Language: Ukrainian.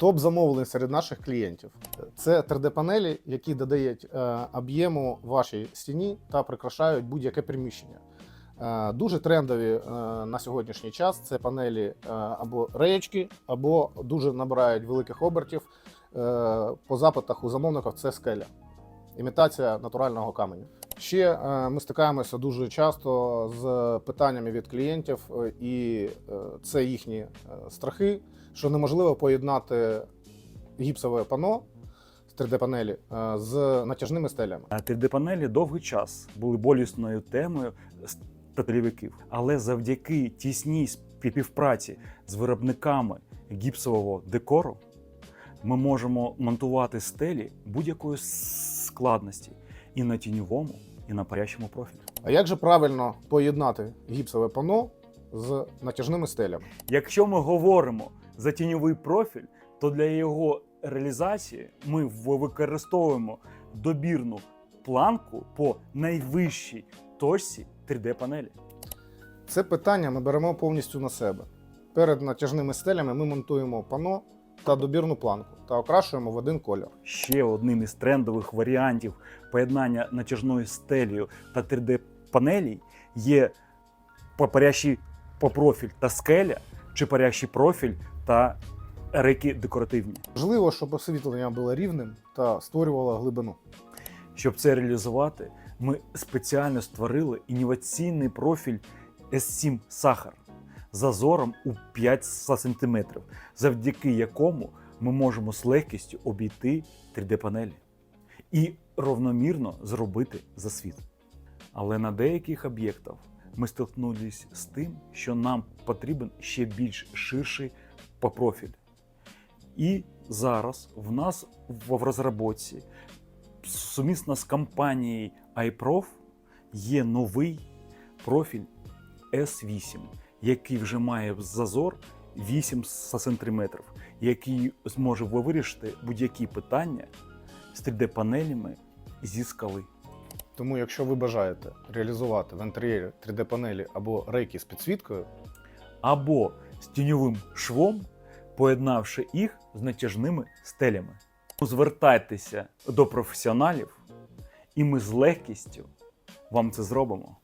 Топ замовлень серед наших клієнтів це 3D-панелі, які додають е, об'єму вашій стіні та прикрашають будь-яке приміщення. Е, Дуже трендові е, на сьогоднішній час це панелі або реєчки, або дуже набирають великих обертів. По запитах у замовників це скеля, імітація натурального каменю. Ще е, ми стикаємося дуже часто з питаннями від клієнтів, е, і е, це їхні страхи, що неможливо поєднати гіпсове пано з 3D-панелі е, з натяжними стелями. 3D-панелі довгий час були болісною темою стателівиків, але завдяки тісній співпраці з виробниками гіпсового декору ми можемо монтувати стелі будь-якої складності і на тіньовому, і на парящому профілі. А як же правильно поєднати гіпсове пано з натяжними стелями? Якщо ми говоримо за тіньовий профіль, то для його реалізації ми використовуємо добірну планку по найвищій точці 3D-панелі. Це питання ми беремо повністю на себе. Перед натяжними стелями ми монтуємо пано та добірну планку та окрашуємо в один колір. Ще одним із трендових варіантів поєднання натяжною стелею та 3D-панелей є парящий по профіль та скеля, чи парящий профіль та реки декоративні. Важливо, щоб освітлення було рівним та створювало глибину. Щоб це реалізувати, ми спеціально створили інноваційний профіль S7 Сахар зазором у 5 см, завдяки якому ми можемо з легкістю обійти 3D-панелі і равномірно зробити засвіт. Але на деяких об'єктах ми стикнулися з тим, що нам потрібен ще більш ширший по профіль. І зараз в нас в розробці сумісно з компанією iProf є новий профіль S8, який вже має зазор 8 см, який зможе вирішити будь-які питання з 3D-панелями зі скали. Тому, якщо ви бажаєте реалізувати в інтер'єрі 3D-панелі або рейки з підсвіткою, Або з тіньовим швом, поєднавши їх з натяжними стелями. Звертайтеся до професіоналів, і ми з легкістю вам це зробимо.